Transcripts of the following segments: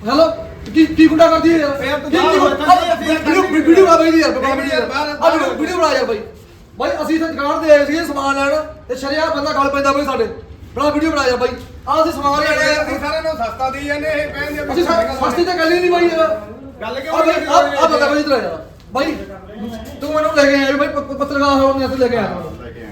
Hello ਕੀ ਕੀ ਗੁੰਡਾ ਕਰਦੀ ਹੈ ਯਾਰ? ਯਾਰ ਤੂੰ ਕੀ- ਬਾਹਰ ਕੀ- ਬੈਠਾ ਆ- ਸੀ, ਅਸੀਂ ਵੀਡੀਓ ਵੀਡੀਓ ਬਣਾ ਬਈ ਯਾਰ ਬਣਾ ਨਹੀਂ ਵੀਡੀਓ ਯਾਰ, ਬਾਹਰ- ਆ। ਵੀਡੀਓ ਵੀਡੀਓ ਬਣਾ ਯਾਰ ਬਾਈ। ਬਾਈ ਅਸੀਂ ਤਾਂ ਦੁਕਾਨ ਤੇ ਆਏ ਸੀਗੇ ਸਮਾਨ ਲੈਣ। ਤੇ ਸ਼ਰਿਆ ਬੰਦਾ ਗੱਲ ਪੈਂਦਾ ਬਈ ਸਾਡੇ। ਬਣਾ ਵੀਡੀਓ ਬਣਾ ਯਾਰ ਬਾਈ। ਆ ਅਸੀਂ ਸਮਾਨ ਲੈਣ ਆਏ ਅਸੀਂ ਸਾਰਿਆਂ ਨੂੰ ਸਸਤਾ ਦੇਈ ਜਾਂਦੇ ਇਹ ਕਹਿੰਦੇ ਅਸੀਂ ਸਸਤੀ ਤਾਂ ਗੱਲ ਹੀ ਨਹੀਂ ਬਾਈ ਯਾਰ ਗੱਲ ਕਿਉਂ ਆ ਬਾਈ ਨਹੀਂ ਆ ਆ ਬੰਦਾ ਬਾਈ ਇਧਰ ਆ ਯਾਰ ਬਾਈ ਤੂੰ ਮੈਨੂੰ ਲੈ ਕੇ ਆਇਆ ਬਾਈ ਪ- ਪੱਤਰਕਾਰ ਹੋ ਮੈਂ ਇੱਥੇ ਲੈ ਕੇ ਆਇਆ।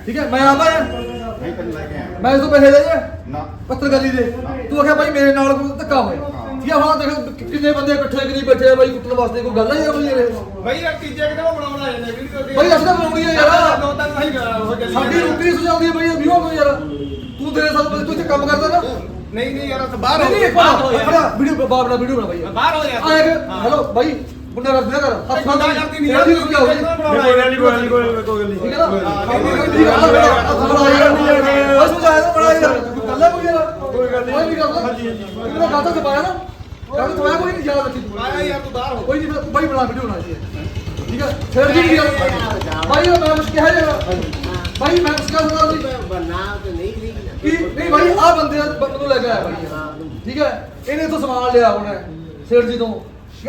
ਠੀਕ ਹੈ ਮੈਂ ਆਉਂਦਾ ਯਾਰ। ਨਹੀਂ ਤੈਨੂੰ ਲੈ ਕੇ ਆਇਆ। ਮੈਂ ਇਸ ਤੋਂ ਪੈਸੇ ਲੈ ਜਾ। ਨਾ। ਪੱਤਰਕਾਰੀ ਦੇ। ਤੂੰ ਆਖਿਆ ਬਾਈ ਮੇਰੇ ਨਾਲ ਕੋਈ ਧੱਕਾ ਹੋਇਆ। ਆ ਹੁਣ ਦੇਖ ਕਿ- ਕਿੰਨੇ ਬੰਦੇ ਇਕੱਠੇ ਕਰੀ ਬੈਠੇ ਆ ਬਾਈ ਕੁੱਟਣ ਵਾਸਤੇ ਕੋਈ ਗੱਲ ਹੈ ਯਾਰ ਬਾਈ ਇਹ? ਬਈ ਯਾਰ ਤੀਜੇ ਕਿਤੇ ਬਣਾਉਣ ਆ ਜਾਂਦੇ ਵੀਡੀਓ ਤੇ ਬਾਈ ਅਸੀਂ ਤਾਂ ਬਣਾਉਣੀ ਆ ਯਾਰ। ਦੋ ਤਿੰਨ ਭਾਈ ਹੋ ਚੱਲੀ ਸਾਡੀ ਰੋਟੀ ਸੁਝਾਉਂਦੀ ਹੈ ਬਾਈ ਵੀਓ ਨੂੰ ਯਾਰ। ਤੂੰ ਤੇਰੇ ਸਾਲ ਤੂੰ ਇੱਥੇ ਕੰਮ ਕਰਦਾ ਨਾ। ਨਹੀਂ ਨਹੀਂ ਯਾਰ ਉੱਥੇ ਬਾਹਰ ਨਹੀਂ ਨਹੀਂ ਇੱਕ ਵਾਰ ਖੜਾ ਵੀਡੀਓ ਬਾਬਲਾ ਵੀਡੀਓ ਬਣਾ ਬਾਈ। ਬਾਹਰ ਹੋ ਯਾਰ ਆਏ ਹੈਲੋ ਬਾਈ ਗੁੰਡਾ ਕਰ ਦਿਆ ਕਰ। ਹੱਥ ਗੁੰਡਾ ਕਰਦੀ ਨਹੀਂ ਯਾਰ ਦੀ ਸੁਝਾਓ ਜੀ ਕੋਈ ਗੱਲ ਨਹੀਂ ਕੋਈ ਗੱਲ ਨਹੀਂ ਕੋਈ ਗੱਲ ਠੀਕ ਹੈ ਨਾ? ਬਸ ਮੁਝੇ ਆਇਆ ਬੜਾ ਯਾਰ। ਗੱਲ ਹੈ ਕੋਈ ਯਾਰ। ਕੋਈ ਗੱਲ ਨਹੀਂ। ਕੋਈ ਗੱਲ ਹਾਂਜੀ ਹਾਂਜੀ। ਇਹਦਾ ਗਾਤਾ ਤੇ ਪਾਇਆ ਨਾ। ਤੇ ਕੋਈ ਨਹੀਂ ਯਾਦ ਰੱਖੀ ਤੂੰ ਆਇਆ ਯਾਰ ਤੂੰ ਬਾਹਰ ਹੋ। ਕੋਈ ਨਹੀਂ ਬਾਈ ਬਣਾ ਵੀਡੀਓ ਬਣਾ ਜੀ ਠੀਕ ਹੈ? ਫਿਰ ਜੀ ਬਾਈ ਉਹ ਮੈਂ ਕੁਝ ਕਿਹਾ ਜਰਾ ਬਾਈ ਮੈਂ ਕੁਝ ਕਹਿ ਸਕਦਾ ਨਹੀਂ ਕੀ ਨਹੀਂ ਬਾਈ ਆ ਬੰਦੇ ਬੰਦੇ ਨੂੰ ਲੈ ਕੇ ਆਇਆ ਬਾਈ। ਠੀਕ ਹੈ? ਇਹਨੇ ਤੋਂ ਸਮਾਨ ਲਿਆ ਹੁਣ ਸੇਠ ਜੀ ਤੋਂ।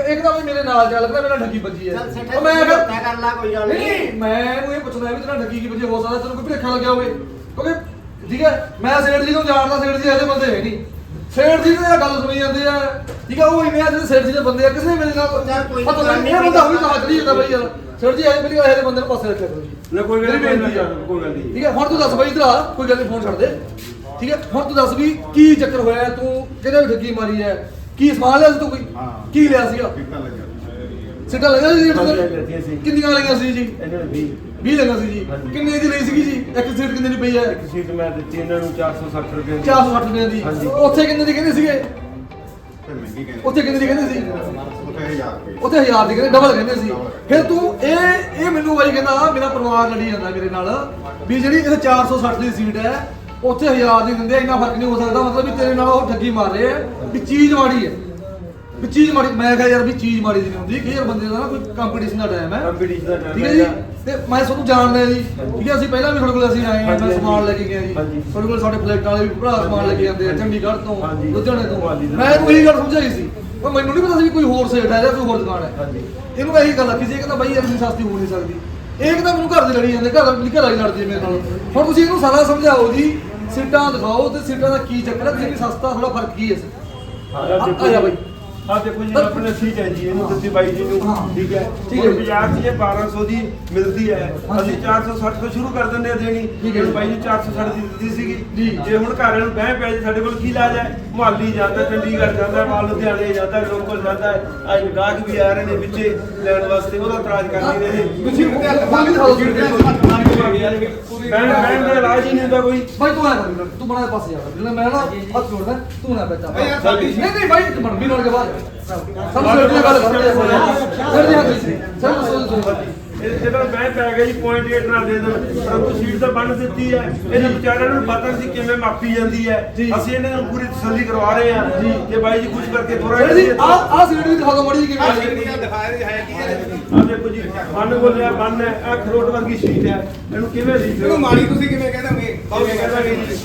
ਇੱਕ ਤਾਂ ਬਾਈ ਮੇਰੇ ਨਾਲ ਚੱਲ ਪਿਆ ਮੇਰਾ ਠੱਗੀ ਵੱਜੀ ਹੈ। ਉਹ ਮੈਂ ਕਿਹਾ ਕਰ ਲਾ ਕੋਈ ਗੱਲ ਨਹੀਂ ਮੈਂ ਇਹਨੂੰ ਇਹ ਪੁੱਛਣਾ ਵੀ ਤੇਰਾ ਠੱਗੀ ਕੀ ਵਜੇ ਹੋ ਸਕਦਾ ਤੈਨੂੰ ਕੋਈ ਭੁਲੇਖਾ ਲੱਗਿਆ ਹੋਵੇ। ਕਿਉਂਕਿ ਠੀਕ ਹੈ? ਮੈਂ ਸੇਠ ਜੀ ਨੂੰ ਜਾਣਦਾ ਸੇਠ ਜੀ ਇਹਦੇ ਬੰਦੇ ਹੈ ਨਹੀਂ। ਸੇਠ ਜੀ ਨੇ ਇਹ ਗੱਲ ਸੁਣੀ ਜਾਂਦੇ ਆ। ਠੀਕ ਹੈ ਉਹ ਇੰਨੇ ਆ ਜਿਹੜੇ ਸੇਠ ਜੀ ਦੇ ਬੰਦੇ ਆ ਕਿਸੇ ਨੇ ਮੇਰੇ ਨਾਲ ਯਾਰ ਕੋਈ ਪਤਾ ਨਹੀਂ ਇਹ ਬੰਦਾ ਹੋਈ ਤਾਂ ਚਲੀ ਜਾਂਦਾ ਬਈ ਯਾਰ। ਸੇਠ ਜੀ ਇਹ ਮੇਰੀ ਇਹਦੇ ਬੰਦੇ ਨੂੰ ਪਾਸੇ ਰੱਖਿਆ ਕਰੋ ਜੀ। ਨਾ ਕੋਈ ਗੱਲ ਮੇਰੀ ਨਹੀਂ ਬੇਨਤੀ ਆ। ਕੋਈ ਗੱਲ ਨਹੀਂ। ਠੀਕ ਹੈ ਹੁਣ ਤੂੰ ਦੱਸ ਬਈ ਇਧਰ ਆ ਕੋਈ ਗੱਲ ਨਹੀਂ ਫੋਨ ਛੱਡ ਦੇ। ਠੀਕ ਹੈ ਹੁਣ ਤੂੰ ਦੱਸ ਵੀ ਕੀ ਚੱਕਰ ਹੋਇਆ ਹੈ? ਤੂੰ ਕਿਹਦੇ ਵੀ ਠੱਗੀ ਮਾਰੀ ਹੈ ਕੀ ਸਮਾਨ ਲਿਆ ਸੀ ਤੂੰ ਕੋਈ? ਹਾਂ। ਕੀ ਲਿਆ ਸੀਗਾ? ਕਿੱਦਾਂ ਲੱਗਿਆ। ਸਿੱਟਾ ਸੀ ਜੀ ਲੱਗੀਆਂ ਸੀ। ਕਿੰਨੀਆਂ ਲਈਆਂ ਸੀ ਜੀ? ਇਹਨਾਂ ਨੇ 20 20 ਲਈਆਂ ਸੀ ਜੀ। ਹਾਂਜੀ। ਕਿੰਨੇ ਦੀ ਲਈ ਸੀਗੀ ਜੀ? ਇੱਕ ਸੀਟ ਕਿੰਨੇ ਦੀ ਪਈ ਹੈ? ਇੱਕ ਸੀਟ ਮੈਂ ਦਿੱਤੀ ਇਹਨਾਂ ਨੂੰ 460 ਰੁਪਏ ਦੀ। 460 ਰੁਪਏ ਦੀ। ਹਾਂਜੀ। ਉੱਥੇ ਕਿੰਨੇ ਦੀ ਕਹਿੰਦੇ ਸੀਗੇ? ਫਿਰ ਮਹਿੰਗੀ ਕਹਿੰਦੇ। ਉੱਥੇ ਕਿੰਨੇ ਦੀ ਕਹਿੰਦੇ ਸੀ? ਉੱਥੇ 1000 ਰੁਪਏ। ਉੱਥੇ 1000 ਦੀ ਕਹਿੰਦੇ ਡਬਲ ਕਹਿੰਦੇ ਸੀ। ਫਿਰ ਤੂੰ ਇਹ ਇਹ ਮੈਨੂੰ ਬਾਈ ਕਹਿੰਦਾ ਮੇਰਾ ਪਰਿਵਾਰ ਲੜੀ ਜਾਂਦਾ ਮੇਰੇ ਨਾਲ ਵੀ ਜਿਹੜੀ ਇਹ 460 ਦੀ ਸੀਟ ਹੈ ਉੱਥੇ 1000 ਦੀ ਦਿੰਦੇ ਆ, ਇੰਨਾ ਫ਼ਰਕ ਨਹੀਂ ਹੋ ਸਕਦਾ। ਮਤਲਬ ਵੀ ਤੇਰੇ ਨਾਲ ਉਹ ਠੱਗੀ ਮਾਰ ਰਹੇ ਆ ਵੀ ਚੀਜ਼ ਮਾੜੀ ਹੈ। ਵੀ ਚੀਜ਼ ਮਾੜੀ ਮੈਂ ਕਿਹਾ ਯਾਰ ਵੀ ਚੀਜ਼ ਮਾੜੀ ਦੀ ਨਹੀਂ ਹੁੰਦੀ ਕਿ ਯਾਰ ਬੰਦੇ ਦਾ ਨਾ ਕੋਈ ਕੰਪੀਟੀਸ਼ਨ ਦਾ ਟਾਈਮ ਹੈ। ਕੰਪੀਟੀਸ਼ਨ ਦਾ time ਠੀਕ ਹੈ ਜੀ? ਹੈਗਾ। ਤੇ ਮੈਂ ਤੁਹਾਨੂੰ ਜਾਣਦਾ ਜੀ। ਠੀਕ ਹੈ ਅਸੀਂ ਪਹਿਲਾਂ ਵੀ ਤੁਹਾਡੇ ਕੋਲ ਅਸੀਂ ਆਏ ਹਾਂ ਮੈਂ। ਸਮਾਨ ਲੈ ਕੇ ਗਿਆ ਜੀ। ਤੁਹਾਡੇ ਕੋਲ ਸਾਡੇ ਪਲੇਟਾਂ ਵਾਲੇ ਵੀ ਭਰਾ ਸਮਾਨ ਲੈ ਕੇ ਜਾਂਦੇ ਆ ਚੰਡੀਗੜ੍ਹ ਤੋਂ। ਲੁਧਿਆਣੇ ਤੋਂ। ਮੈਂ ਉਹੀ ਗੱਲ ਸਮਝਾਈ ਸੀ। ਪਰ ਮੈਨੂੰ ਨਹੀਂ ਪਤਾ ਸੀ ਕੋਈ ਹੋਰ ਸੇਟ ਹੈ ਜਾਂ ਕੋਈ ਹੋਰ ਦੁਕਾਨ ਹੈ। ਇਹਨੂੰ ਇਹੀ ਗੱਲ ਆਖੀ ਸੀ ਇਹ ਕਹਿੰਦਾ ਬਾਈ ਇੰਨੀ ਸਸਤੀ ਹੋ ਨਹੀਂ ਸਕਦੀ। ਇਹ ਕਹਿੰਦਾ ਮੈਨੂੰ ਘਰ ਦੇ ਲੜੀ ਜਾਂਦੇ ਘਰ ਵਾਲੀ ਘਰ ਵਾਲੀ ਲੜਦੀ ਮੇਰੇ ਨਾਲ। ਹੁਣ ਤੁਸੀਂ ਇਹਨੂੰ ਸਾਰਾ ਸਮਝਾਓ ਜੀ ਸੀਟਾਂ ਦਿਖਾਓ ਤੇ ਸੀਟਾਂ ਦਾ ਕੀ ਚੱਕਰ ਹੈ ਤੁਸੀਂ ਸਸਤਾ ਥੋੜਾ ਫ਼ਰਕ ਕੀ ਹੈ ਆ- ਆ ਜਾ। ਬਾਈ। ਆ ਦੇਖੋ ਜੀ ਆਪਣੇ ਸੀਟ ਹੈ ਜੀ ਇਹਨੂੰ ਦਿੱਤੀ ਬਾਈ ਜੀ ਨੂੰ ਹਾਂ। ਠੀਕ ਹੈ ਠੀਕ ਹੈ ਹੁਣ ਜੀ। ਬਾਜ਼ਾਰ 'ਚ ਇਹ 1200 ਦੀ ਮਿਲਦੀ ਹੈ ਹਾਂਜੀ। ਅਸੀਂ 460 ਤੋਂ ਸ਼ੁਰੂ ਕਰ ਦਿੰਦੇ ਆ ਦੇਣੀ ਠੀਕ ਹੈ ਜੀ। ਬਾਈ ਜੀ 460 ਦੀ ਦਿੱਤੀ ਸੀਗੀ ਜੀ। ਜੇ ਹੁਣ ਘਰ ਵਾਲੇ ਨੂੰ ਬਹਿ ਪਿਆ ਜੀ ਸਾਡੇ ਕੋਲ ਕੀ ਇਲਾਜ ਹੈ ਮੁਹਾਲੀ ਜਾਂਦਾ ਚੰਡੀਗੜ੍ਹ ਜਾਂਦਾ ਮਾਲ ਲੁਧਿਆਣੇ ਜਾਂਦਾ ਲੋਕਲ ਜਾਂਦਾ ਅੱਜ ਗਾਹਕ ਵੀ ਆ ਰਹੇ ਨੇ ਵਿੱਚੇ ਲੈਣ ਵਾਸਤੇ ਉਹਦਾ ਇਤਰਾਜ਼ ਕਰ ਨਹੀਂ ਰਹੇ ਤੁਸੀਂ ਉਹ ਵੀ ਦਿਖਾਓ ਸੀਟ ਬੈਂਡ ਬੈਂਡ ਦਾ ਇਲਾਜ ਹੀ ਨਹੀਂ ਹੁੰਦਾ ਕੋਈ ਭਾਈ ਤੂੰ ਆ ਕਰ ਤੂੰ ਬਣਾ ਦੇ ਪਾਸੇ ਆ ਜਿਹੜਾ ਮੈਂ ਨਾ ਹੱਥ ਜੋੜਦਾ ਤੂੰ ਨਾ ਬੈਠਾ ਭਾਈ ਯਾਰ ਸਾਡੀ ਨਹੀਂ ਨਹੀਂ ਭਾਈ ਇੱਕ ਮਿੰਟ ਵੀਰ ਕੇ ਬਾਅਦ ਸਭ ਤੋਂ ਵੱਡੀ ਗੱਲ ਕਰਦੇ ਆ ਸਰ ਜੀ ਹੱਥ ਸੀ ਸੋਚ ਇਹ ਜਿਹੜਾ ਬੈਂਕ ਪੈ ਗਿਆ ਜੀ ਪੁਆਇੰਟ 8 ਨਾਲ ਦੇ ਦੇਣ ਪਰੰਤੂ ਸੀਟ ਤਾਂ ਬਣ ਦਿੱਤੀ ਹੈ ਇਹਨਾਂ ਵਿਚਾਰਿਆਂ ਨੂੰ ਪਤਾ ਸੀ ਕਿਵੇਂ ਮਾਪੀ ਜਾਂਦੀ ਹੈ। ਅਸੀਂ ਇਹਨਾਂ ਨੂੰ ਪੂਰੀ ਤਸੱਲੀ ਕਰਵਾ ਰਹੇ ਹਾਂ ਜੀ। ਕਿ ਬਾਈ ਜੀ ਕੁਝ ਕਰਕੇ ਥੋੜਾ ਸਰ ਜੀ ਆ ਆ ਸੀਟ ਵੀ ਦਿਖਾ ਦਿਓ ਮੜੀ ਕਿਵੇਂ ਜਿਹੜੀਆਂ ਦਿਖਾਏ ਦੀ ਹੈ ਕੀ ਹੈ ਆ ਦੇਖੋ ਜੀ ਬੰਨ ਬੋਲਿਆ ਬੰਨ ਹੈ ਆ ਖਰੋਟ ਵਰਗੀ ਸੀਟ ਹੈ ਇਹਨੂੰ ਕਿਵੇਂ ਰੀਸ ਇਹਨੂੰ ਮਾੜੀ ਤੁਸੀਂ ਕਿਵੇਂ ਕਹਿ ਦੋਗੇ ਕਿਵੇਂ ਕਹਿ ਦਾਂਗੇ ਜੀ?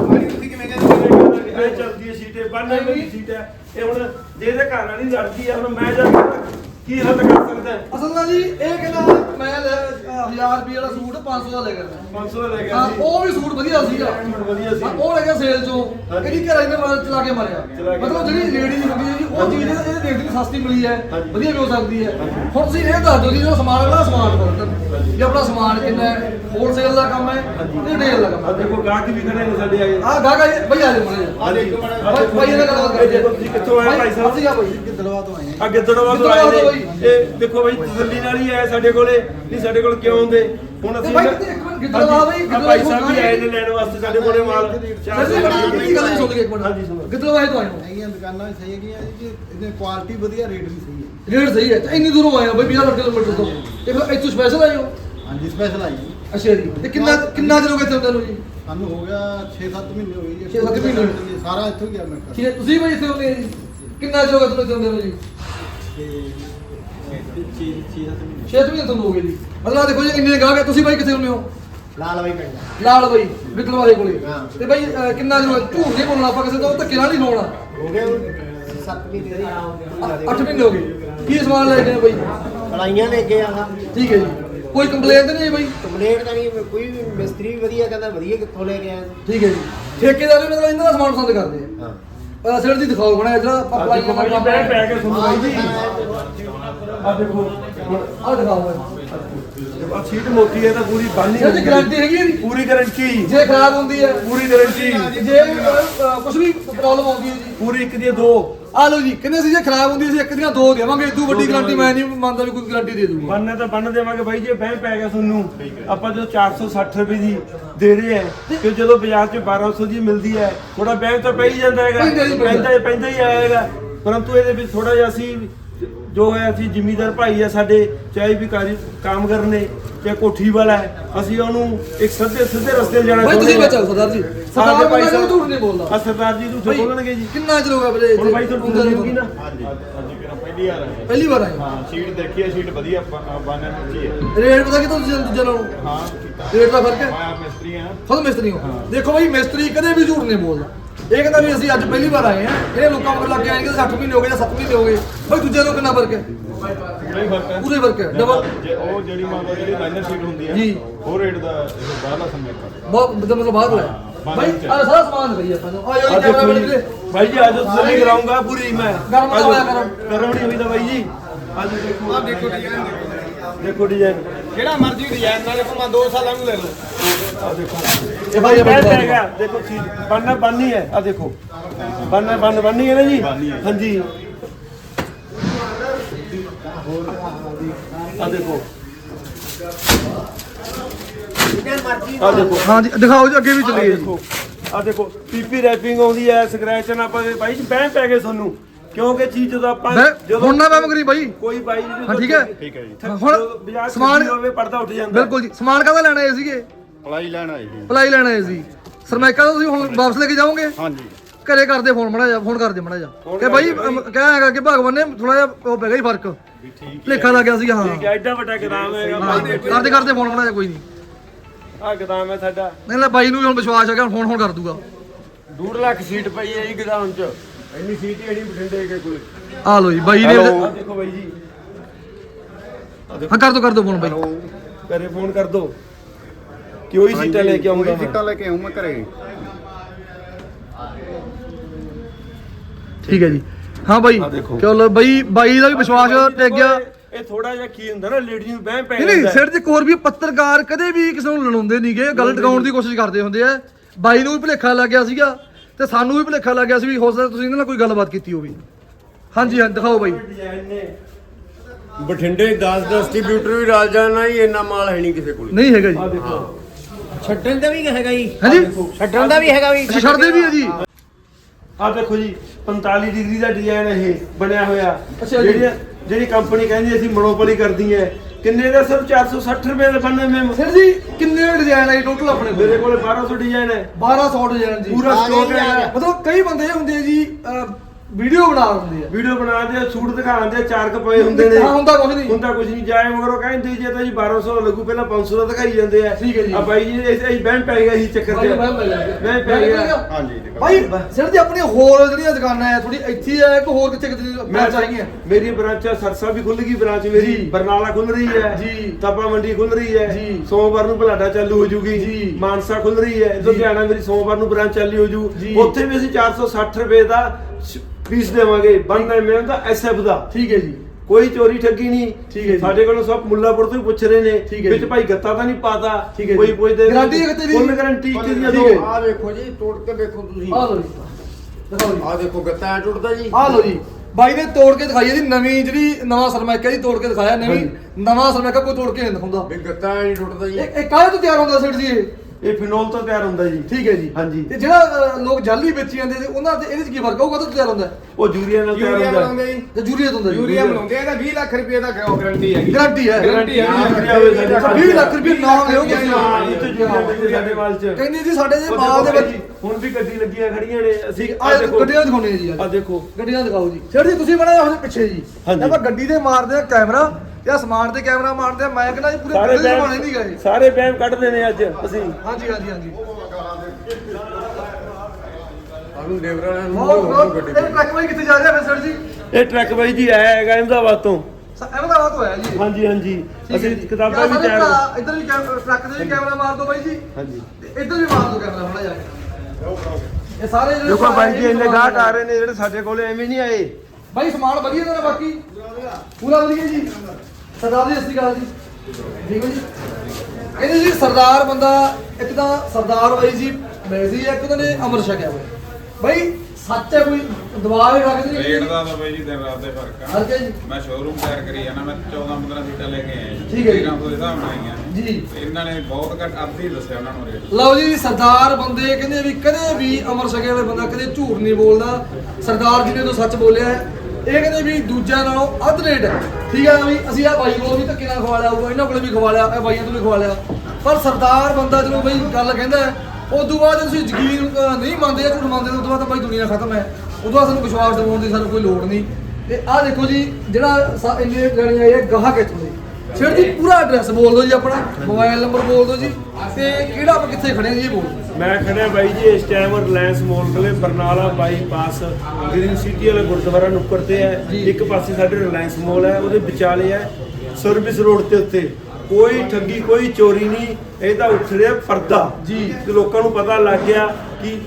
ਮਾੜੀ ਤੁਸੀਂ ਕਿਵੇਂ ਕਹਿ ਦੋਗੇ ਇਹ ਚੱਲਦੀ ਹੈ ਸੀਟ ਹੈ ਬੰਨ ਹੈ ਮੇਰੀ ਸੀਟ ਹੈ ਇਹ ਹੁਣ ਜੇ ਇਹਦੇ ਘਰ ਵਾਲੀ ਲੜਦੀ ਆ ਹੁਣ ਮੈਂ ਜਾ ਕੇ ਕੀ ਹੱਲ ਕਰ ਸਕਦਾ ਹੈ? ਅਸਲ ਨਾਲ ਜੀ ਇਹ ਕਹਿੰਦਾ ਮੈਂ 1000 ਰੁਪਏ ਵਾਲਾ ਸੂਟ 500 ਦਾ ਲੈ ਗਿਆ 500 ਦਾ ਲੈ ਗਿਆ ਹਾਂ ਸੀ ਉਹ ਵੀ ਸੂਟ ਵਧੀਆ ਸੀਗਾ। ਸੂਟ ਵਧੀਆ ਸੀ। ਹਾਂ, ਉਹ ਲੈ ਗਿਆ ਸੇਲ ਚੋਂ। ਹਾਂਜੀ। ਇਹਦੀ ਘਰ ਇਹਨੇ ਮਾਰ ਚਲਾ ਕੇ ਮਾਰਿਆ। ਚਲਾ ਕੇ ਮਤਲਬ ਜਿਹੜੀ ਲੇਡੀ ਹੁੰਦੀ ਹੈ ਜੀ ਉਹ ਚੀਜ਼ ਇਹ ਦੇਖਦੀ ਨੂੰ ਸਸਤੀ ਮਿਲੀ ਹੈ ਹਾਂਜੀ। ਵਧੀਆ ਵੀ ਹੋ ਸਕਦੀ ਹੈ। ਹੁਣ ਤੁਸੀਂ ਇਹ ਦੱਸ ਦਿਓ ਜੀ ਜਿਹੜਾ ਸਮਾਨ ਵਾਲਾ ਸਮਾਨ ਕਰਦਾ ਵੀ ਆਪਣਾ ਸਮਾਨ ਕਿੰਨਾ ਹੈ ਹੋਲਸੇਲ ਦਾ ਕੰਮ ਹੈ ਤੇ ਡੀਲ ਦਾ ਕੰਮ ਆ ਹੈ ਦੇਖੋ ਗਾਹਕ ਵੀ ਖੜੇ ਨੇ ਸਾਡੇ ਆਏ। ਆ ਗਾਗਾ ਬਈ ਆ ਜਾਓ ਮੜੇ ਆ ਦੇਖੋ ਮਾੜਾ ਭਾਈ ਭਾਈ ਇਹਦਾ ਗੱਲ ਇਹ ਦੇਖੋ ਤੁਸੀਂ ਕਿੱਥੋਂ ਆਏ ਭਾਈ ਸਾਹਿਬ? ਅਸੀਂ ਆ ਭਾਈ ਆ ਗਿੱਦੜਵਾ ਤੋਂ ਆਏ ਨੇ। ਇਹ ਦੇਖੋ ਬਈ ਤਸੱਲੀ ਨਾਲ ਹੀ ਆਏ ਸਾਡੇ ਕੋਲੇ। ਨਹੀਂ ਸਾਡੇ ਕੋਲ ਕਿਉਂ ਆਉਂਦੇ? ਹੁਣ ਅਸੀਂ ਗਿੱਦੜਵਾ ਬਈ, ਆ ਭਾਈ ਸਾਹਿਬ ਵੀ ਗਿੱਦੜਵਾ ਆਏ ਨੇ ਲੈਣ ਵਾਸਤੇ ਸਾਡੇ ਕੋਲੇ ਮਾਲ। ਚਾਰ ਸਰ ਸੌ ਜੀ ਲੱਖ ਕੀ ਗੱਲ ਸੁਣ ਕੇ ਇੱਕ ਮਿੰਟ। ਹਾਂਜੀ ਸੁਣੋ। ਕਿੱਧਰੋਂ ਆਏ ਤੋਂ ਆਏ ਹੋ ਹੈਗੀਆਂ ਦੁਕਾਨਾਂ ਸਹੀ ਹੈਗੀਆਂ ਜੀ ਇਹਦੇ ਕੁਆਲਿਟੀ ਵਧੀਆ ਰੇਟ ਵੀ ਸਹੀ ਹੈ। ਰੇਟ ਸਹੀ ਹੈ। ਤੇ ਇੰਨੀ ਦੂਰੋਂ ਆਏ ਹੋ ਬਈ 20 ਕਿਲੋਮੀਟਰ ਤੋਂ। ਤੇ ਫਿਰ ਇੱਥੋਂ ਸਪੈਸ਼ਲ ਆਏ ਹੋ? ਹਾਂਜੀ ਸਪੈਸ਼ਲ ਆਈ ਅੱਛਾ ਜੀ। ਤੇ ਕਿੰਨਾ ਕਿੰਨਾ ਚਿਰ ਹੋ ਗਿਆ ਇੱਥੇ ਹੁੰਦੇ ਨੂੰ ਜੀ? ਸਾਨੂੰ ਹੋ ਗਿਆ 6-7 ਮਹੀਨੇ ਹੋ ਗਏ ਜੀ ਛੇ ਸੱਤ ਮਹੀਨੇ ਹੋ ਗਏ। ਸਾਰਾ ਇੱਥੋਂ ਗਿਆ ਮੈਂ ਠੀਕ ਹੈ ਤੁਸੀਂ ਵੀ ਇੱਥੇ ਹੁੰਦੇ ਜੀ? ਕਿੰਨਾ ਚਿਰ ਹੋ ਗਿਆ ਤੁਹਾਨੂੰ ਇੱਥੇ ਹੁੰਦੇ ਨੂੰ ਜੀ? ਤੇ 6-7 ਛੇ ਮਹੀਨੇ। ਤੁਹਾਨੂੰ ਹੋ ਗਏ ਜੀ। ਮਤਲਬ ਆਹ ਦੇਖੋ ਜੀ ਇੰਨੇ ਗਾਹਕ ਹੈ ਤੁਸੀਂ ਬਾਈ ਕਿੱਥੇ ਹੁੰਦੇ ਹੋ? ਲਾਲ ਬਾਈ ਪਿੰਡ ਲਾਲ ਬਾਈ ਵਿਕਲ ਵਾਲੇ ਕੋਲੇ। ਹਾਂ। ਤੇ ਬਾਈ ਅਹ, ਕਿੰਨਾ ਗਿਆ ਝੂਠ ਨਹੀਂ ਬੋਲਣਾ ਆਪਾਂ ਕਿਸੇ ਤੋਂ ਧੱਕੇ ਨਾਲ ਨਹੀਂ ਲਾਉਣਾ। ਹੋ ਗਿਆ 7 ਮਹੀਨੇ ਦੀ। 8 ਮਹੀਨੇ ਹੋ ਗਏ। ਕੀ ਸਮਾਨ ਲੈ ਕੇ ਆਏ ਬਾਈ? ਕੜਾਈਆਂ ਲੈ ਕੇ ਆਗਾ ਠੀਕ ਹੈ ਜੀ। ਕੋਈ ਕੰਪਲੇਂਟ ਤਾਂ ਨਹੀਂ ਹੈ ਬਾਈ? ਕੰਪਲੇਂਟ ਤਾਂ ਨਹੀਂ ਕੋਈ ਵੀ ਮਿਸਤਰੀ ਵੀ ਵਧੀਆ ਕਹਿੰਦਾ ਵਧੀਆ ਕਿੱਥੋਂ ਲੈ ਕੇ ਆਇਆ। ਠੀਕ ਹੈ ਜੀ। ਠੇਕੇਦਾਰ ਵੀ ਮਤਲਬ ਇਹਨਾਂ ਦਾ ਸਮਾਨ ਪਸੰਦ ਕਰਦੇ ਆ। ਹਾਂ। ਅਹ ਸਿਰ ਜੀ ਦਿਖਾਓ ਬਣਾ ਜਿਹੜਾ ਆਪਾਂ ਆ ਦੇਖੋ ਬਾਈ ਜੀ ਬਹਿ ਕੇ ਤੁਹਾਨੂੰ ਬਾਈ ਜੀ। ਆ ਦੇਖੋ। ਆਹ ਦਿਖਾਓ ਆ ਸੀਟ ਮੋਟੀ ਹੈ ਤਾਂ ਪੂਰੀ ਬਾਨੀ ਸਿਰ ਜੀ ਗਾਰੰਟੀ ਹੈਗੀ ਹੈ ਜੀ? ਪੂਰੀ ਗਾਰੰਟੀ ਜੇ ਖਰਾਬ ਹੁੰਦੀ ਹੈ। ਪੂਰੀ ਗਾਰੰਟੀ ਜੇ ਕੁਝ ਵੀ ਪ੍ਰੋਬਲਮ ਆਉਂਦੀ ਹੈ ਜੀ। ਪੂਰੀ ਇੱਕ ਦੀ ਦੋ। ਆ ਲਓ ਜੀ ਕਹਿੰਦੇ ਸੀ ਜੇ ਖਰਾਬ ਹੁੰਦੀ ਸੀ ਇੱਕ ਦੀਆਂ ਦੋ ਦੇਵਾਂਗੇ ਇਦੋਂ ਵੱਡੀ ਗਾਰੰਟੀ ਮੈਂ ਨਹੀਂ ਮੰਨਦਾ ਵੀ ਕੋਈ ਗਾਰੰਟੀ ਦੇ ਦੂੰਗਾ। ਬੰਨੇ ਤਾਂ ਬੰਨ ਦੇਵਾਂਗੇ ਬਾਈ ਜੀ ਬਹਿ ਪੈ ਗਿਆ ਤੁਹਾਨੂੰ। ਆਪਾਂ ਜੋ 460 ਰੁਪਏ ਦੀ ਦੇ ਰਹੇ ਆ ਕਿ ਜਦੋਂ ਬਾਜ਼ਾਰ 'ਚ 1200 ਦੀ ਮਿਲਦੀ ਹੈ ਥੋੜਾ ਬਹਿ ਤਾਂ ਪੈ ਹੀ ਜਾਂਦਾ ਹੈਗਾ। ਪੈਂਦਾ ਹੀ ਪੈਂਦਾ। ਪੈਂਦਾ ਹੀ ਪੈਂਦਾ ਹੀ ਆਏਗਾ ਪਰੰਤੂ ਇਹਦੇ ਵਿੱਚ ਥੋੜਾ ਜਿਹਾ ਅਸੀਂ ਜੋ ਹੈ ਅਸੀਂ ਜ਼ਿਮੀਦਾਰ ਭਾਈ ਆ ਸਾਡੇ ਚਾਹੇ ਵੀ ਕਾਰੀ ਕੰਮ ਕਰਨੇ ਚਾਹੇ ਕੋਠੀ ਵਾਲਾ ਹੈ ਅਸੀਂ ਉਹਨੂੰ ਇੱਕ ਸਿੱਧੇ ਸਿੱਧੇ ਰਸਤੇ ਜਾਣਾ ਬਾਈ ਤੁਸੀਂ ਬਚਾਓ ਸਰਦਾਰ ਜੀ। ਸਰਦਾਰ ਭਾਈ ਸਾਹਿਬ। ਝੂਠ ਨਹੀਂ ਬੋਲਦਾ? ਆ ਸਰਦਾਰ ਜੀ ਝੂਠ ਬੋਲਣਗੇ ਜੀ। ਕਿੰਨਾ ਚਿਰ ਹੋ ਗਿਆ ਵੀਰੇ ਹੁਣ ਬਾਈ ਤੁਹਾਨੂੰ ਦੱਸੂਗੀ ਨਾ। ਹਾਂਜੀ ਹਾਂਜੀ ਕਿਹੜਾ ਪਹਿਲੀ ਵਾਰ ਆਇਆ ਪਹਿਲੀ ਵਾਰ ਆਏ ਹਾਂ? ਸੀਟ ਦੇਖੀ ਹੈ ਸੀਟ ਵਧੀਆ ਬਾਨਾਂ ਉੱਚੀ ਹੈ ਰੇਟ ਪਤਾ ਕਿਤੋਂ ਤੁਸੀਂ ਦੂਜੇ ਨਾਲੋਂ? ਹਾਂ ਰੇਟ ਦਾ ਫ਼ਰਕ ਹੈ? ਮੈਂ ਮਿਸਤਰੀ ਹਾਂ। ਖੁਦ ਮਿਸਤਰੀ ਹੋ? ਦੇਖੋ ਬਾਈ ਮਿਸਤਰੀ ਕਦੇ ਵੀ ਝੂਠ ਨਹੀਂ ਬੋਲਦਾ। ਇਹ ਕਹਿੰਦਾ ਵੀ ਅਸੀਂ ਅੱਜ ਪਹਿਲੀ ਵਾਰ ਆਏ ਆ ਇਹ ਲੋਕਾਂ ਨੂੰ ਲੱਗ ਗਿਆ ਕਿ 60 ਮਹੀਨੇ ਹੋ ਗਏ ਜਾਂ 7 ਮਹੀਨੇ ਹੋ ਗਏ। ਬਾਈ ਦੂਜੇ ਨੂੰ ਕਿੰਨਾ ਫ਼ਰਕ ਹੈ? ਪੂਰਾ ਹੀ ਫ਼ਰਕ ਹੈ। ਪੂਰੇ ਫ਼ਰਕ ਹੈ ਡਬਲ। ਜੇ ਉਹ ਜਿਹੜੀ ਮੰਨ ਲਓ ਜਿਹੜੀ ਲਾਈਨਰ ਸੀਟ ਹੁੰਦੀ ਹੈ ਜੀ। ਉਹ ਰੇਟ ਦਾ ਇਹ ਬਾਹਰਲਾ ਸਮੇਂ ਕਰ ਬਹੁਤ ਮਤਲਬ ਬਾਹਰ ਬਾਈ ਵਿੱਚ। ਆ ਸਾਰਾ ਸਮਾਨ ਭਈ ਆਪਾਂ ਨੂੰ। ਆ ਜੀ ਕੈਮਰਾ ਬਣ ਵੀਰੇ ਭਾਈ ਜੀ ਅੱਜ ਤਸੱਲੀ ਕਰਾਉਂਗਾ ਪੂਰੀ ਮੈਂ। ਗਰਮ ਨਾ। ਹੋਇਆ ਗਰਮ। ਗਰਮ ਨਹੀਂ ਹੋਈਦਾ ਭਾਈ ਜੀ। ਅੱਜ ਦੇਖੋ। ਆਹ ਦੇਖੋ ਡਿਜ਼ਾਈਨ ਦੇਖੋ ਦੇਖੋ ਡਿਜ਼ਾਈਨ ਜਿਹੜਾ ਮਰਜ਼ੀ ਡਿਜ਼ਾਈਨ ਨਾਲੇ ਭਾਵੇਂ 2 ਸਾਲਾਂ ਨੂੰ ਲੈ ਲਓ। ਆ ਦੇਖੋ। ਇਹ ਭਾਈ ਬੈਠ ਹੈਗਾ। ਦੇਖੋ ਚੀਜ਼। ਬੰਨਾ ਬੰਨੀ ਹੈ। ਆ ਦੇਖੋ। ਬੰਨਾ ਬੰਨ ਬੰਨੀ ਹੈ ਨਾ ਜੀ। ਹਾਂਜੀ। ਆ ਦੇਖੋ। ਆ ਹਾਂ ਜੀ ਦਿਖਾਓ ਜੀ ਅੱਗੇ ਵੀ ਆ ਚੱਲੀਏ ਜੀ। ਦੇਖੋ। ਆ ਦੇਖੋ ਪੀਪੀ ਰੈਪਿੰਗ ਆਉਂਦੀ ਹੈ ਸਕ੍ਰੈਚ ਨਾ ਆਪਾਂ ਭਾਈ ਜੀ ਬਹਿ ਪੈ ਗਏ ਤੁਹਾਨੂੰ। ਕਿਉਂਕਿ ਚੀਜ਼ ਜਦੋਂ ਆਪਾਂ ਬਹਿ- ਹੁਣ ਨਾ ਬਹਿਮ ਕਰੀ ਬਾਈ। ਕੋਈ ਬਾਈ ਜੀ ਹਾਂ ਠੀਕ ਹੈ ਠੀਕ ਹੈ ਜੀ। ਹੁਣ ਸਮਾਨ ਸਮਾਨ ਹੋਵੇ ਪਰਦਾ ਉੱਠ ਜਾਂਦਾ। ਬਿਲਕੁਲ ਜੀ। ਸਮਾਨ ਕਾਹਦਾ ਲੈਣਾ ਆਏ ਸੀਗੇ? ਪਲਾਈ ਲੈਣ ਆਏ ਜੀ ਪਲਾਈ ਲੈਣਾ ਆਏ ਸੀ। ਸਰਮੈਕਾ ਦਾ ਤੁਸੀਂ ਹੁਣ ਵਾਪਸ ਲੈ ਕੇ ਜਾਓਗੇ? ਹਾਂਜੀ। ਘਰੇ ਕਰਦੇ ਫੋਨ ਮੜਾ ਜਾ ਫੋਨ ਕਰਦੇ ਮੜਾ ਜਾ ਕਿ ਬਾਈ ਕਹਿ ਹੈਗਾ ਕਿ ਭਗਵਾਨ ਨੇ ਥੋੜਾ ਜਿਹਾ ਉਹ ਪੈ ਗਿਆ ਹੀ ਫ਼ਰਕ। ਭਲੇਖਾ ਲੱਗ ਗਿਆ ਸੀਗਾ ਹਾਂ। ਠੀਕ ਹੈ ਐਡਾ ਵੱਡਾ ਗਦਾਮ ਹੈਗਾ ਹਾਂ, ਕਰਦੇ ਕਰਦੇ ਫੋਨ ਮੜਾ ਜਾ ਕੋਈ ਨਹੀਂ। ਆ ਗਦਾਮ ਹੈ ਸਾਡਾ। ਨਹੀਂ ਲੈ ਬਾਈ ਨੂੰ ਵੀ ਹੁਣ ਵਿਸ਼ਵਾਸ ਹੈਗਾ ਫੋਨ ਫੋਨ ਕਰ ਦੂਗਾ। 2 ਲੱਖ ਸੀਟ ਪਈ ਹੈ ਜੀ ਗਦਾਮ 'ਚ। ਇੰਨੀ ਸੀਟ ਹੀ ਨਹੀਂ ਬਠਿੰਡੇ ਕੇ ਕੋਲ। ਆ ਲੋ ਜੀ ਬਾਈ ਨੇ ਆ ਦੇਖੋ ਬਾਈ ਜੀ। ਹਾਂ ਕਰ ਦੋ ਕਰ ਦੋ ਫੋਨ ਬਾਈ। ਘਰੇ ਫੋਨ ਕਰ ਦੋ। ਕਿ ਉਹੀ ਸੀਟਾਂ ਲੈ ਕੇ ਆਉਂਗਾ ਸੀਟਾਂ ਲੈ ਕੇ ਆਉਂ ਮੈਂ ਘਰੇ। ਠੀਕ ਹੈ ਜੀ। ਹਾਂ ਬਾਈ। ਚਲੋ ਬਾਈ ਬਾਈ ਦਾ ਵੀ ਵਿਸ਼ਵਾਸ ਟਿਕ ਗਿਆ। ਇਹ ਥੋੜਾ ਜਿਹਾ ਕੀ ਹੁੰਦਾ ਨਾ ਲੇਡੀ ਨੂੰ ਬਹਿ ਪੈ ਨਹੀਂ ਸਿਰ ਤੇ ਇੱਕ ਹੋਰ ਵੀ ਪੱਤਰਕਾਰ ਕਦੇ ਵੀ ਕਿਸੇ ਨੂੰ ਲੜਾਉਂਦੇ ਨਹੀਂਗੇ ਗੱਲ ਟਿਕਾਉਣ ਦੀ ਕੋਸ਼ਿਸ਼ ਕਰਦੇ ਹੁੰਦੇ ਆ। ਬਾਈ ਨੂੰ ਵੀ ਭੁਲੇਖਾ ਲੱਗ ਗਿਆ ਸੀਗਾ ਤੇ ਸਾਨੂੰ ਵੀ ਭੁਲੇਖਾ ਲੱਗ ਗਿਆ ਸੀ ਵੀ ਹੋ ਸਕਦਾ ਤੁਸੀਂ ਇਹਨਾਂ ਨਾਲ ਕੋਈ ਗੱਲਬਾਤ ਕੀਤੀ ਹੋਵੇ। ਹਾਂਜੀ ਹਾਂ ਦਿਖਾਓ ਬਾਈ। ਬਠਿੰਡੇ 10 ਡਿਸਟ੍ਰੀਬਿਊਟਰ ਵੀ ਰਾਜ ਜਾਣਾ ਹੀ ਇੰਨਾ ਮਾਲ ਹੈ ਨਹੀਂ ਕਿਸੇ ਕੋਲ। ਨਹੀਂ ਹੈਗਾ ਜੀ। ਛੱਡਣ ਦਾ ਵੀ ਹੈਗਾ ਜੀ। ਹਾਂਜੀ। ਛੱਡਣ ਦਾ ਵੀ ਹੈਗਾ ਵੀ। ਛੱਡਦੇ ਵੀ ਆ ਜੀ। ਆ ਦੇਖੋ ਜੀ 45 ਡਿਗਰੀ ਦਾ ਡਿਜ਼ਾਈਨ ਇਹ ਬਣਿਆ ਹੋਇਆ। ਅੱਛਾ ਜੀ। ਜਿਹੜੀ ਜਿਹੜੀ ਕੰਪਨੀ ਕਹਿੰਦੀ ਅਸੀਂ ਮੋਨੋਪੋਲੀ ਕਰਦੀ ਹੈ। ਕਿੰਨੇ ਦਾ ਸਿਰਫ 460 ਰੁਪਏ ਦੇ ਬੰਨੇ ਮੈਂ। ਸਿਰ ਜੀ ਕਿੰਨੇ ਡਿਜ਼ਾਈਨ ਆਏ ਟੋਟਲ ਆਪਣੇ ਕੋਲ? ਮੇਰੇ ਕੋਲ 1200 ਡਿਜ਼ਾਈਨ ਹੈ। 1200 ਡਿਜ਼ਾਈਨ ਜੀ। ਪੂਰਾ ਆ ਗਏ ਸਟਾਕ ਜੀ, ਆ ਹੈ ਗਏ। ਮਤਲਬ ਕਈ ਬੰਦੇ ਹੁੰਦੇ ਆ ਜੀ ਵੀਡੀਓ ਬਣਾ ਦਿੰਦੇ ਆ ਵੀਡੀਓ ਬਣਾਉਂਦੇ ਆ ਸੂਟ ਦਿਖਾਉਂਦੇ ਆ ਚਾਰ ਕੁ ਪਏ ਹੁੰਦੇ ਨੇ ਹਾਂ, ਹੁੰਦਾ ਕੁਛ ਨਹੀਂ। ਹੁੰਦਾ ਕੁਝ ਨਹੀਂ ਜਾਏ ਮਗਰੋਂ ਕਹਿੰਦੇ ਜੇ ਤਾਂ ਜੀ 1200 ਲੱਗੂ ਪਹਿਲਾਂ 500 ਦਾ ਦਿਖਾਈ ਜਾਂਦੇ ਆ ਠੀਕ ਹੈ ਜੀ। ਆ ਬਾਈ ਜੀ ਇਹ ਇਹ ਬਹਿਮ ਪੈ ਗਿਆ ਸੀ ਚੱਕਰ ਤੇ ਮੈਂ ਪੈ ਗਿਆ ਹਾਂਜੀ। ਭਾਈ ਸਿਰ ਜੀ ਆਪਣੀ ਹੋਰ ਜਿਹੜੀਆਂ ਦੁਕਾਨਾਂ ਆ ਥੋੜੀ ਇੱਥੇ ਆ ਕਿ ਹੋਰ ਕਿੱਥੇ ਕਿੱਥੇ ਮੈਂ ਬ੍ਰਾਂਚ ਆਈਆਂ ਮੇਰੀ ਬ੍ਰਾਂਚ ਸਰਸਾ ਵੀ ਖੁੱਲ ਗਈ ਬ੍ਰਾਂਚ ਮੇਰੀ। ਬਰਨਾਲਾ ਖੁੱਲ ਰਹੀ ਹੈ ਜੀ। ਤਪਾ ਮੰਡੀ ਖੁੱਲ ਰਹੀ ਹੈ ਜੀ। ਸੋਮਵਾਰ ਨੂੰ ਬਲਾਡਾ ਚਾਲੂ ਹੋ ਜੂਗੀ ਜੀ। ਮਾਨਸਾ ਖੁੱਲ ਰਹੀ ਹੈ ਲੁਧਿਆਣਾ ਮੇਰੀ ਸੋਮਵਾਰ ਨੂੰ ਬ੍ਰਾਂਚ ਚਾਲੂ ਹੋ ਜੂ ਜੀ। ਉੱਥੇ ਵੀ ਅਸੀਂ 460 ਰੁਪਏ ਦਾ ਫੀਸ ਦੇਵਾਂਗੇ ਬੰਦ ਐਮਐਮ ਦਾ ਐਸਐਫ ਦਾ ਠੀਕ ਹੈ ਜੀ। ਕੋਈ ਚੋਰੀ ਠੱਗੀ ਨਹੀਂ। ਠੀਕ ਹੈ ਜੀ। ਸਾਡੇ ਕੋਲੋਂ ਸਭ ਮੁੱਲਾਪੁਰ ਤੋਂ ਹੀ ਪੁੱਛ ਰਹੇ ਨੇ। ਠੀਕ ਹੈ ਵਿੱਚ। ਭਾਈ ਗੱਤਾ ਤਾਂ ਨਹੀਂ ਪਾਤਾ। ਠੀਕ ਹੈ ਕੋਈ। ਪੁੱਛਦੇ ਗਾਰੰਟੀ ਕਿਤੇ ਦੀ? ਫੁੱਲ ਗਾਰੰਟੀ ਠੀਕ ਦੋ। ਆਹ ਦੇਖੋ ਜੀ ਤੋੜ ਕੇ ਦੇਖੋ ਤੁਸੀਂ। ਆ ਲੋ ਜੀ। ਦਿਖਾਓ ਜੀ। ਆਹ ਦੇਖੋ ਗੱਤਾ ਐਂ ਟੁੱਟਦਾ ਜੀ। ਆ ਲੋ ਜੀ। ਬਾਈ ਨੇ ਤੋੜ ਕੇ ਦਿਖਾਈ ਜੀ। ਨਵੀਂ ਜਿਹੜੀ ਨਵਾਂ ਸਰਮੈਕਾ ਜੀ ਤੋੜ ਕੇ ਦਿਖਾਇਆ। ਨਵੀਂ ਨਵਾਂ ਸਰਮੈਕਾ ਕੋਈ ਤੋੜ ਕੇ ਨਹੀਂ ਦਿਖਾਉਂਦਾ। ਵੀ ਗੱਤਾ ਨਹੀਂ ਟੁੱਟਦਾ ਜੀ। ਇਹ ਇਹ ਕਾਹਦੇ ਤੋਂ ਤਿਆਰ ਹੁੰਦਾ ਸਿਰ ਜੀ ਇਹ ਫਿਨੋਲ ਤੋਂ ਤਿਆਰ ਹੁੰਦਾ ਜੀ। ਠੀਕ ਹੈ ਜੀ। ਹਾਂਜੀ। ਤੇ ਜਿਹੜਾ ਅ, ਲੋਕ ਜਾਲੀ ਵੇਚੀ ਜਾਂਦੇ ਨੇ ਉਹਨਾਂ ਤੇ ਇਹਦੇ ਚ ਕੀ ਫ਼ਰਕ ਹੋਊਗਾ ਤਾਂ ਤਿਆਰ ਹੁੰਦਾ? ਉਹ ਯੂਰੀਆ ਨਾਲ ਤਿਆਰ ਯੂਰੀਆ ਹੁੰਦਾ। ਬਣਾਉਂਦੇ ਜੀ। ਤੇ ਯੂਰੀਆ ਤੋਂ ਹੁੰਦਾ ਜੀ। ਯੂਰੀਆ ਬਣਾਉਂਦੇ ਆ ਇਹਦਾ 20 ਲੱਖ ਰੁਪਏ ਦਾ ਗਾਰੰਟੀ ਹੈਗੀ। ਗਾਰੰਟੀ ਹੈ। ਗਾਰੰਟੀ ਹੈ। 20 ਲੱਖ ਰੁਪਏ ਨਾਮ ਲਿਓ ਤੁਸੀਂ। ਹਾਂ ਇਹ ਤੇ ਯੂਰੀਆ ਮਿਲਦੀ ਸਾਡੇ ਮਾਲ ਚ। ਕਹਿੰਦੇ ਜੀ ਸਾਡੇ ਦੇ ਉਹ ਮਾਲ ਦੇ ਦੇਖੋ ਵਿੱਚ ਜੀ, ਹੁਣ ਵੀ ਗੱਡੀ ਲੱਗੀਆਂ ਖੜੀਆਂ ਨੇ ਅਸੀਂ ਆ ਗੱਡੀਆਂ ਦਿਖਾਉਣੇ ਜੀ ਆ ਦੇਖੋ। ਗੱਡੀਆਂ ਦਿਖਾਓ ਜੀ। ਸਰ ਜੀ ਤੁਸੀਂ ਬਣਾਇਆ ਹੋਇਆ ਪਿੱਛੇ ਜੀ। ਹਾਂਜੀ। ਆਪਾਂ ਗੱਡੀ ਦੇ ਮਾਰਦੇ ਆ ਕੈਮਰਾ। ਜਾਂ ਸਮਾਨ ਤੇ ਕੈਮਰਾ ਮਾਰਦੇ ਆ ਮੈਂ ਕਹਿੰਦਾ ਜੀ ਪੂਰੇ ਸਾਰੇ ਗੱਡੀ ਦੇ ਨਹੀਂ ਗਏ। ਸਾਰੇ ਬੈਮ ਕੱਢਦੇ ਨੇ ਅੱਜ ਅਸੀਂ। ਹਾਂਜੀ ਹਾਂਜੀ ਹਾਂਜੀ। ਲੇਬਰ ਵਾਲਿਆਂ ਨੂੰ ਬਹੁਤ ਗੱਡੀ ਇਹ ਟਰੱਕ ਬਾਈ ਕਿੱਥੇ ਜਾ ਰਿਹਾ ਫਿਰ ਸਰ ਜੀ? ਇਹ ਟਰੱਕ ਬਾਈ ਜੀ ਆਇਆ ਹੈਗਾ ਅਹਿਮਦਾਬਾਦ ਤੋਂ। ਅਹਿਮਦਾਬਾਦ ਤੋਂ ਆਇਆ ਜੀ। ਹਾਂਜੀ ਹਾਂਜੀ। ਅਸੀਂ ਜੀ। ਕਿਤਾਬਾਂ ਵੀ ਤਿਆਰ ਇੱਧਰ ਵੀ ਕੈਮਰਾ ਟਰੱਕ ਦੇ ਵੀ ਕੈਮਰਾ ਮਾਰ ਦਿਓ ਬਾਈ ਜੀ। ਹਾਂਜੀ। ਇੱਧਰ ਵੀ ਮਾਰ ਦਿਓ ਕੈਮਰਾ ਥੋੜਾ ਜਿਹਾ। ਇਹ ਸਾਰੇ ਜਿਹੜੇ ਦੇਖੋ ਬਾਈ ਜੀ ਇੰਨੇ ਗਾਹਕ ਆ ਰਹੇ ਨੇ ਜਿਹੜੇ ਸਾਡੇ ਕੋਲੇ ਐਵੇਂ ਨਹੀਂ ਆਏ। ਬਾਈ ਸਮਾਨ ਵਧੀਆ ਨਾ ਬਾਕੀ? ਪੂਰਾ ਵਧੀਆ ਜੀ। ਸਰਦਾਰ ਜੀ ਅਸੀਂ ਗੱਲ ਜੀ। ਠੀਕ ਹੋ ਜੀ? ਕਹਿੰਦੇ ਜੀ ਸਰਦਾਰ ਬੰਦਾ ਇੱਕ ਤਾਂ ਸਰਦਾਰ ਬਾਈ ਜੀ ਮੈਂ ਸੀ ਇੱਕ ਉਹਨਾਂ ਨੇ ਅਮਰ ਛਕਿਆ ਹੋਇਆ। ਬਾਈ ਸੱਚ ਹੈ ਕੋਈ? ਦਬਾਅ ਹੀ ਰੱਖਦੇ ਨਹੀਂ ਰੇਟ ਦਾ ਤਾਂ ਬਾਈ ਜੀ ਦਿਨ ਰਾਤ ਦੇ ਫ਼ਰਕ ਆ। ਹਰ ਕੇ ਜੀ। ਮੈਂ ਸ਼ੋਰੂਮ ਤਿਆਰ ਕਰੀ ਜਾਣਾ ਮੈਂ 14 15 ਸੀਟਾਂ ਲੈ ਕੇ ਆਇਆ ਜੀ। ਠੀਕ ਹੈ ਜੀ। 1300 ਦੇ ਹਿਸਾਬ ਨਾਲ ਆਈਆਂ। ਜੀ। ਤੇ ਇਹਨਾਂ ਨੇ ਬਹੁਤ ਘੱਟ ਅੱਧ ਦੱਸਿਆ ਉਹਨਾਂ ਨੂੰ ਰੇਟ। ਲਓ ਜੀ ਸਰਦਾਰ ਬੰਦੇ ਕਹਿੰਦੇ ਵੀ ਕਦੇ ਵੀ ਅਮਰ ਛਕੇ ਵਾਲੇ ਬੰਦਾ ਕਦੇ ਝੂਠ ਨਹੀਂ ਬੋਲਦਾ। ਸਰਦਾਰ ਜੀ ਨੇ ਤਾਂ ਸੱਚ ਬੋਲਿਆ ਹੈ। ਇਹ ਕਹਿੰਦੇ ਵੀ ਦੂਜਿਆਂ ਨਾਲੋਂ ਅੱਧ ਰੇਟ। ਹੈ। ਠੀਕ ਹੈ ਵੀ ਅਸੀਂ ਆ ਬਾਈ ਕੋਲ ਵੀ ਧੱਕੇ ਨਾਲ ਖਵਾ ਲਿਆ ਹੋਊਗਾ ਇਹਨਾਂ ਕੋਲ ਵੀ ਖਵਾ ਲਿਆ ਇਹ ਬਾਈਆਂ ਤੋਂ ਵੀ ਖਵਾ ਲਿਆ। ਪਰ ਸਰਦਾਰ ਬੰਦਾ ਜਦੋਂ ਬਈ ਗੱਲ ਕਹਿੰਦਾ ਹੈ, ਉਦੋਂ ਬਾਅਦ ਤੁਸੀਂ ਯਕੀਨ ਨਹੀਂ ਮੰਨਦੇ ਜਾਂ ਝੂਠ ਮੰਨਦੇ ਤਾਂ ਤੋਂ ਬਾਅਦ ਤਾਂ ਬਾਈ ਦੁਨੀਆ ਖਤਮ ਹੈ। ਉਦੋਂ ਬਾਅਦ ਸਾਨੂੰ ਵਿਸ਼ਵਾਸ ਦਿਵਾਉਣ ਦੀ ਸਾਨੂੰ ਕੋਈ ਲੋੜ ਨਹੀਂ। ਤੇ ਆਹ ਦੇਖੋ ਜੀ ਜਿਹੜਾ ਸਾ- ਇੰਨੇ ਲੈਣੇ ਆਏ ਆ, ਗਾਹਕ ਇੱਥੋਂ ਸ਼ੇਰ ਜੀ ਪੂਰਾ ਐਡਰੈਸ ਬੋਲ ਦਿਓ ਜੀ ਆਪਣਾ ਮੋਬਾਈਲ ਨੰਬਰ ਬੋਲ ਦਿਓ ਜੀ। ਤੇ ਕਿਹੜਾ ਆਪਾਂ ਕਿੱਥੇ ਖੜੇ ਹਾਂ ਜੀ ਇਹ ਬੋਲ ਦਿਓ। ਮੈਂ ਖੜਿਆ ਬਾਈ ਜੀ ਇਸ ਟਾਈਮ ਰਿਲਾਇੰਸ ਮੋਲ ਕੋਲੇ ਬਰਨਾਲਾ ਬਾਈਪਾਸ ਗ੍ਰੀਨ ਸਿਟੀ ਵਾਲਾ ਗੁਰਦੁਆਰਾ ਨੁੱਕਰ ਤੇ ਹੈ। ਇੱਕ ਪਾਸੇ ਸਾਡੇ ਰਿਲਾਇੰਸ ਮੋਲ ਹੈ ਉਹਦੇ ਵਿਚਾਲੇ ਹੈ ਸਰਵਿਸ ਰੋਡ ਤੇ ਉੱਤੇ। ਕੋਈ ਠੱਗੀ ਕੋਈ ਚੋਰੀ ਨਹੀਂ ਇਹ ਤਾਂ ਉੱਠ ਰਿਹਾ ਪਰਦਾ। ਜੀ। ਤੇ ਲੋਕਾਂ ਨੂੰ ਪਤਾ ਲੱਗ ਗਿਆ ਕਿ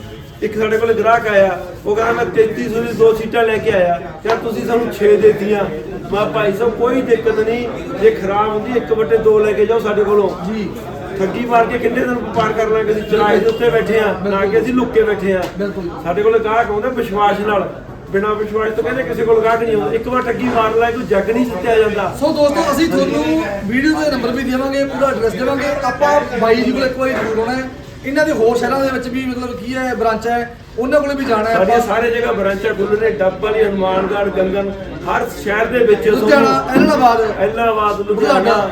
ਇੱਕ ਸਾਡੇ ਕੋਲੇ ਗ੍ਰਾਹਕ ਆਇਆ ਉਹ ਕਹਿੰਦਾ ਮੈਂ 3300 ਦੀ ਦੋ ਸੀਟਾਂ ਲੈ ਕੇ ਆਇਆ। ਯਾਰ ਤੁਸੀਂ ਸਾਨੂੰ 6 ਦੇਤੀਆਂ। ਮੈਂ ਭਾਈ ਸਾਹਿਬ ਕੋਈ ਦਿੱਕਤ ਨਹੀਂ। ਜੇ ਖਰਾਬ ਹੁੰਦੀ ਇੱਕ ਵੱਟੇ ਦੋ ਲੈ ਕੇ ਜਾਓ ਸਾਡੇ ਕੋਲੋਂ। ਜੀ। ਠੱਗੀ ਮਾਰ ਕੇ ਕਿੰਨੇ ਦਿਨ ਵਪਾਰ ਕਰ ਲਾਂਗੇ ਅਸੀਂ ਚਰਾਏ ਦੇ ਉੱਤੇ ਬੈਠੇ ਆ ਨਾ ਕਿ ਅਸੀਂ ਲੁੱਕ ਕੇ ਬੈਠੇ ਆ। ਸਾਡੇ ਕੋਲ ਗਾਹਕ ਆਉਂਦਾ ਵਿਸ਼ਵਾਸ ਨਾਲ। ਬਿਨਾਂ ਵਿਸ਼ਵਾਸ ਤੋਂ ਕਹਿੰਦੇ ਕਿਸੇ ਕੋਲ ਗਾਹਕ ਨਹੀਂ ਆਉਂਦਾ। ਇੱਕ ਵਾਰ ਠੱਗੀ ਮਾਰ ਲੈ ਕੋਈ ਜੱਗ ਨਹੀਂ ਜਿੱਤਿਆ ਜਾਂਦਾ। ਸੋ ਦੋਸਤੋ ਅਸੀਂ ਤੁਹਾਨੂੰ ਵੀਡੀਓ ਦੇ ਨੰਬਰ ਵੀ ਦੇਵਾਂਗੇ ਪੂਰਾ ਐਡਰੈਸ ਦੇਵਾਂਗੇ। ਆਪਾਂ ਬਾਈ ਜੀ ਕੋਲ ਇੱਕ ਵਾਰੀ ਜ਼ਰੂਰ ਆਉਣਾ ਹੈ। ਇਹਨਾਂ ਦੇ ਹੋਰ ਸ਼ਹਿਰਾਂ ਦੇ ਵਿੱਚ ਵੀ ਮਤਲਬ ਕੀ ਹੈ ਬ੍ਰਾਂਚ ਹੈ ਉਹਨਾਂ ਕੋਲੇ ਵੀ ਜਾਣਾ ਹੈ ਆਪਾਂ। ਸਾਰੇ ਜਗ੍ਹਾ ਬ੍ਰਾਂਚਾਂ ਖੁੱਲ ਨੇ ਡੱਬ ਵਾਲੀ ਹਨੂਮਾਨਗੜ੍ਹ ਗੰਗਨ ਹਰ ਸ਼ਹਿਰ ਦੇ ਵਿੱਚ ਲੁਧਿਆਣਾ ਐਲਨਾਬਾਦ ਐਲਾਹਾਬਾਦ। ਲੁਧਿਆਣਾ।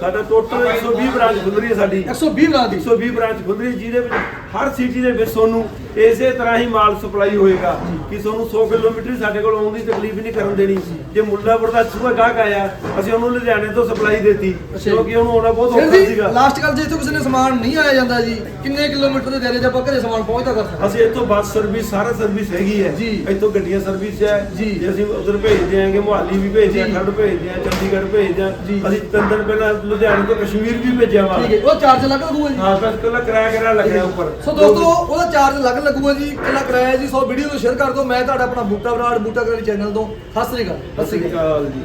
ਸਾਡਾ ਟੋਟਲ 120 ਬ੍ਰਾਂਚ ਖੁੱਲ ਰਹੀ ਹੈ ਸਾਡੀ। 120 ਬਣਾ ਦੀ 120 ਬ੍ਰਾਂਚ ਖੁੱਲ ਰਹੀ ਹੈ, ਜਿਹਦੇ ਵਿੱਚ ਹਰ ਸਿਟੀ ਦੇ ਵਿੱਚ ਤੁਹਾਨੂੰ ਇਸੇ ਤਰ੍ਹਾਂ ਹੀ ਮਾਲ ਸਪਲਾਈ ਹੋਏਗਾ ਕਿ ਤੁਹਾਨੂੰ 100 ਕਿਲੋਮੀਟਰ ਸਾਡੇ ਕੋਲ ਆਉਣ ਦੀ ਤਕਲੀਫ ਨਹੀਂ ਕਰਨ ਦੇਣੀ ਜੇ ਮੁੱਲਾਪੁਰ ਦਾ ਸੂਆ ਗਾਹਕ ਆਇਆ ਅਸੀਂ ਉਹਨੂੰ ਲੁਧਿਆਣੇ ਤੋਂ ਸਪਲਾਈ ਦਿੱਤੀ। ਕਿਉਂਕਿ ਉਹਨੂੰ ਆਉਣਾ ਬਹੁਤ ਔਖਾ ਜੀ ਸੀਗਾ ਲਾਸਟ ਗੱਲ ਜੇ ਇੱਥੋਂ ਕਿਸੇ ਨੇ ਸਮਾਨ ਨਹੀਂ ਆਇਆ ਜਾਂਦਾ ਜੀ ਕਿੰਨੇ ਕਿਲੋਮੀਟਰ ਦੇ ਦਾਇਰੇ 'ਚ ਆਪਾਂ ਘਰੇ ਸਮਾਨ ਪਹੁੰਚਦਾ ਕਰ ਸਕਦੇ ਅਸੀਂ ਇੱਥੋਂ ਬੱਸ ਸਰਵਿਸ ਸਾਰਾ ਸਰਵਿਸ ਹੈਗੀ ਹੈ ਜੀ। ਇੱਥੋਂ ਗੱਡੀਆਂ ਸਰਵਿਸ ਹੈ ਜੀ। ਜੇ ਅਸੀਂ ਉਧਰ ਭੇਜਦੇ ਆਂਗੇ ਮੁਹਾਲੀ ਵੀ ਭੇਜਦੇ ਆ ਜੀ। ਖੰਡ ਭੇਜਦੇ ਆ ਚੰਡੀਗੜ੍ਹ ਭੇਜਦੇ ਆ ਜੀ। ਅਸੀਂ ਤਿੰਨ ਦਿਨ ਪਹਿਲਾਂ ਲੁਧਿਆਣੇ ਤੋਂ ਕਸ਼ਮੀਰ ਵੀ ਭੇਜਿਆ ਵਾ ਠੀਕ ਹੈ ਉਹ ਚਾਰਜ ਲੱਗ ਲੱਗੂਗਾ ਜੀ ਹਾਂ ਬਸ ਕੱਲਾ ਕਿਰਾਇਆ ਕਿਰਾਇਆ ਲੱਗਿਆ ਉੱਪਰ ਸੋ ਦੋਸਤੋ, ਉਹਦਾ ਚਾਰਜ ਅਲੱਗ ਲੱਗੂਗਾ ਜੀ, ਕਿੰਨਾ ਕਿਰਾਇਆ ਜੀ, ਸੋ ਵੀਡੀਓ ਨੂੰ ਸ਼ੇਅਰ ਕਰ ਦਿਓ। ਮੈਂ ਤੁਹਾਡਾ ਆਪਣਾ ਬੂਟਾ ਬਰਾੜ, ਬੂਟਾ ਕਰੀ ਚੈਨਲ ਤੋਂ। ਸਤਿ ਸ੍ਰੀ ਅਕਾਲ। ਸਤਿ ਸ੍ਰੀ ਅਕਾਲ ਜੀ।